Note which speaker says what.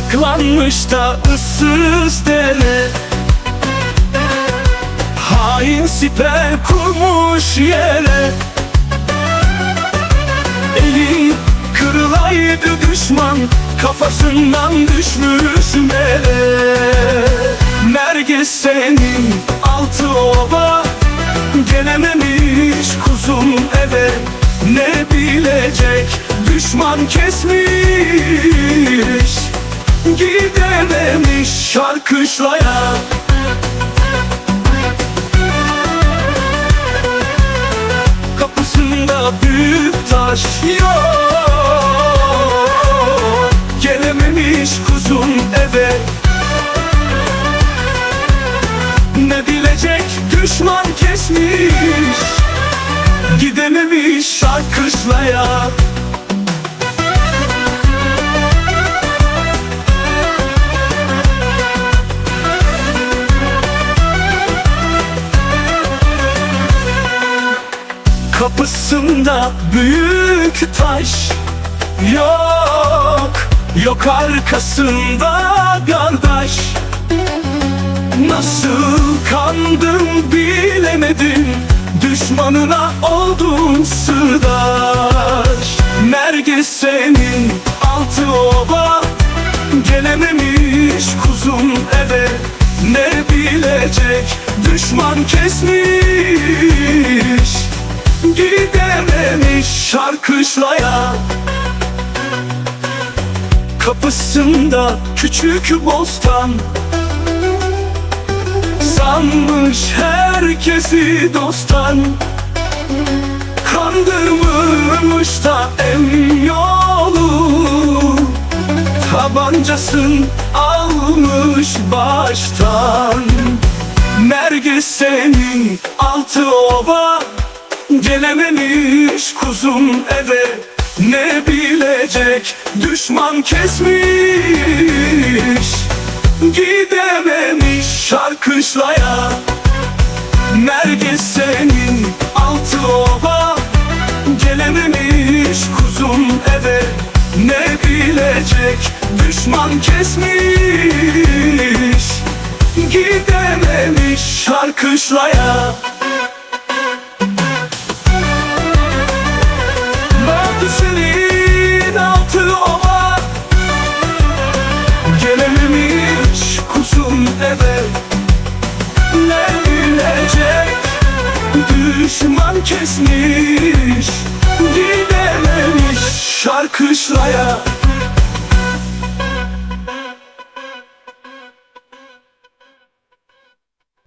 Speaker 1: Saklanmış da ıssız dere. Hain siper kurmuş yere. Eli kırılaydı düşman Kafasından düşmüş mere. Nergis senin altı ova Gelememiş kuzum eve. Ne bilecek düşman kesmiş Gidememiş şarkışlaya Kapısında büyük taş yok. Gelememiş kuzum eve. Ne bilecek düşman kesmiş. Gidememiş şarkışlaya Kapısında büyük taş Yok, yok arkasında kardeş. Nasıl kandım bilemedim Düşmanına oldun sırdaş. Nergis senin altı ova Gelememiş kuzum eve. Ne bilecek düşman kesmiş Gidememiş şarkışlaya Kapısında küçük bostan. Sanmış herkesi dostan Kandırmış da yolu. Tabancasın almış baştan. Nergis senin altı ova Gelememiş kuzum eve Ne bilecek? Düşman kesmiş Gidememiş şarkışlaya. Nergis senin altı ova Gelememiş kuzum eve Ne bilecek? Düşman kesmiş Gidememiş şarkışlaya Gelememiş kuzum eve. Ne bilecek düşman kesmiş. Gidememiş şarkışlaya